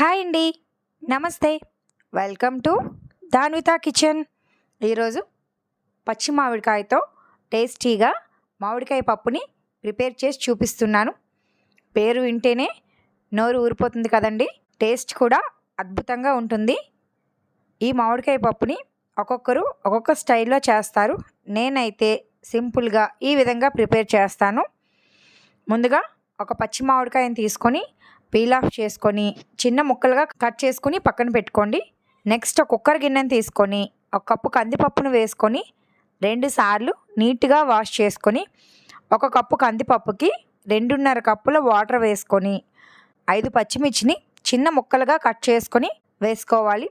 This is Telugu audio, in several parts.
హాయ్ అండి. నమస్తే. Welcome to Danvita kitchen. ఈరోజు పచ్చి మామిడికాయతో టేస్టీగా మామిడికాయ పప్పుని ప్రిపేర్ చేసి చూపిస్తున్నాను. పేరు వింటేనే నోరు ఊరిపోతుంది కదండి. టేస్ట్ కూడా అద్భుతంగా ఉంటుంది. ఈ మామిడికాయ పప్పుని ఒక్కొక్కరు ఒక్కొక్క స్టైల్లో చేస్తారు. నేనైతే సింపుల్గా ఈ విధంగా ప్రిపేర్ చేస్తాను. ముందుగా ఒక పచ్చి మామిడికాయని తీసుకొని పీల్ ఆఫ్ చేసుకొని చిన్న ముక్కలుగా కట్ చేసుకుని పక్కన పెట్టుకోండి. నెక్స్ట్ ఒక కుక్కర్ గిన్నెని తీసుకొని ఒక కప్పు కందిపప్పును వేసుకొని రెండు సార్లు నీట్గా వాష్ చేసుకొని ఒక కప్పు కందిపప్పుకి రెండున్నర కప్పుల వాటర్ వేసుకొని ఐదు పచ్చిమిర్చిని చిన్న ముక్కలుగా కట్ చేసుకొని వేసుకోవాలి.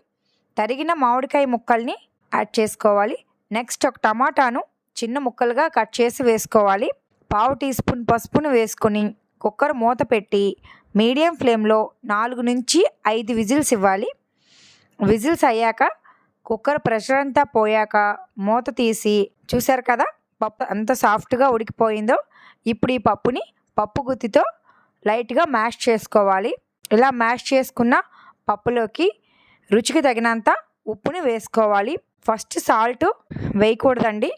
తరిగిన మామిడికాయ ముక్కల్ని యాడ్ చేసుకోవాలి. నెక్స్ట్ ఒక టమాటాను చిన్న ముక్కలుగా కట్ చేసి వేసుకోవాలి. పావు టీ స్పూన్ పసుపును వేసుకొని కుక్కర్ మూత పెట్టి మీడియం ఫ్లేమ్లో నాలుగు నుంచి ఐదు విజిల్స్ ఇవ్వాలి. విజిల్స్ అయ్యాక కుక్కర్ ప్రెషర్ అంతా పోయాక మూత తీసి చూశారు కదా పప్పు ఎంత సాఫ్ట్గా ఉడికిపోయిందో. ఇప్పుడు ఈ పప్పుని పప్పు గుత్తితో లైట్గా మ్యాష్ చేసుకోవాలి. ఇలా మ్యాష్ చేసుకున్న పప్పులోకి రుచికి తగినంత ఉప్పుని వేసుకోవాలి. ఫస్ట్ సాల్ట్ వేయకూడదండి.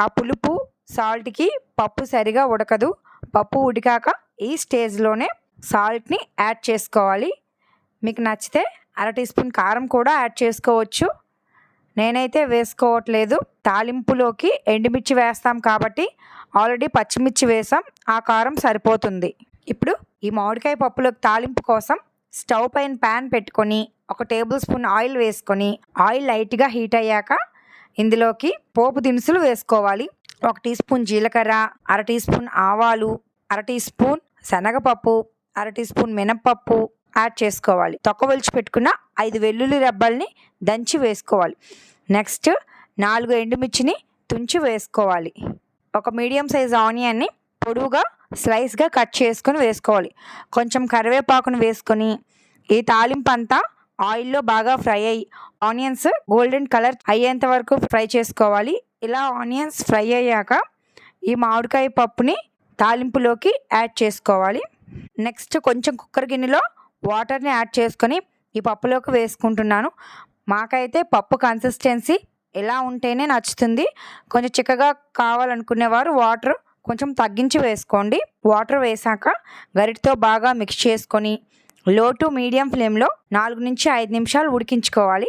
ఆ పులుపు సాల్ట్కి పప్పు సరిగా ఉడకదు. పప్పు ఉడికాక ఈ స్టేజ్లోనే సాల్ట్ని యాడ్ చేసుకోవాలి. మీకు నచ్చితే అర టీ స్పూన్ కారం కూడా యాడ్ చేసుకోవచ్చు. నేనైతే వేసుకోవట్లేదు. తాలింపులోకి ఎండుమిర్చి వేస్తాం కాబట్టి ఆల్రెడీ పచ్చిమిర్చి వేసాం. ఆ కారం సరిపోతుంది. ఇప్పుడు ఈ మామిడికాయ పప్పులోకి తాలింపు కోసం స్టవ్ పైన ప్యాన్ పెట్టుకొని ఒక టేబుల్ స్పూన్ ఆయిల్ వేసుకొని ఆయిల్ లైట్గా హీట్ అయ్యాక ఇందులోకి పోపు దినుసులు వేసుకోవాలి. ఒక టీ స్పూన్ జీలకర్ర అర టీ స్పూన్ ఆవాలు అర టీ స్పూన్ శనగపప్పు అర టీ స్పూన్ మినప్పప్పు యాడ్ చేసుకోవాలి. తొక్కవలిచి పెట్టుకున్న ఐదు వెల్లుల్లి రెబ్బల్ని దంచి వేసుకోవాలి. నెక్స్ట్ నాలుగు ఎండుమిర్చిని తుంచి వేసుకోవాలి. ఒక మీడియం సైజ్ ఆనియన్ని పొడువుగా స్లైస్గా కట్ చేసుకొని వేసుకోవాలి. కొంచెం కరివేపాకును వేసుకొని ఈ తాలింపు అంతా ఆయిల్లో బాగా ఫ్రై అయ్యి ఆనియన్స్ గోల్డెన్ కలర్ అయ్యేంత వరకు ఫ్రై చేసుకోవాలి. ఇలా ఆనియన్స్ ఫ్రై అయ్యాక ఈ మామిడికాయ పప్పుని తాలింపులోకి యాడ్ చేసుకోవాలి. నెక్స్ట్ కొంచెం కుక్కర్ గిన్నెలో వాటర్ని యాడ్ చేసుకొని ఈ పప్పులోకి వేసుకుంటున్నాను. మాకైతే పప్పు కన్సిస్టెన్సీ ఎలా ఉంటేనే నచ్చుతుంది. కొంచెం చిక్కగా కావాలనుకునేవారు వాటర్ కొంచెం తగ్గించి వేసుకోండి. వాటర్ వేసాక గరిటితో బాగా మిక్స్ చేసుకొని లో టు మీడియం ఫ్లేమ్లో నాలుగు నుంచి ఐదు నిమిషాలు ఉడికించుకోవాలి.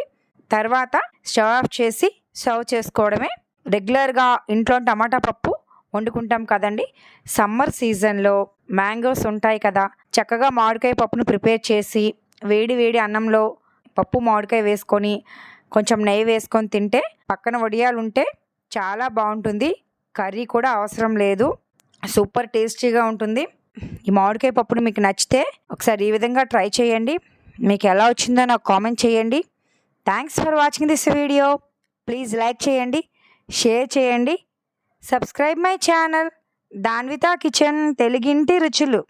తర్వాత స్టవ్ ఆఫ్ చేసి సర్వ్ చేసుకోవడమే. రెగ్యులర్గా ఇంట్లో టమాటా పప్పు వండుకుంటాం కదండి. సమ్మర్ సీజన్లో మ్యాంగోస్ ఉంటాయి కదా. చక్కగా మామిడికాయ పప్పును ప్రిపేర్ చేసి వేడి వేడి అన్నంలో పప్పు మామిడికాయ వేసుకొని కొంచెం నెయ్యి వేసుకొని తింటే పక్కన వడియాలు ఉంటే చాలా బాగుంటుంది. కర్రీ కూడా అవసరం లేదు. సూపర్ టేస్టీగా ఉంటుంది. ఈ మామిడికాయ పప్పును మీకు నచ్చితే ఒకసారి ఈ విధంగా ట్రై చేయండి. మీకు ఎలా వచ్చిందో నాకు కామెంట్ చేయండి. Thanks for watching this video. Please like చేయండి షేర్ చేయండి. Subscribe my channel Danvita kitchen తెలుగింటి రుచులు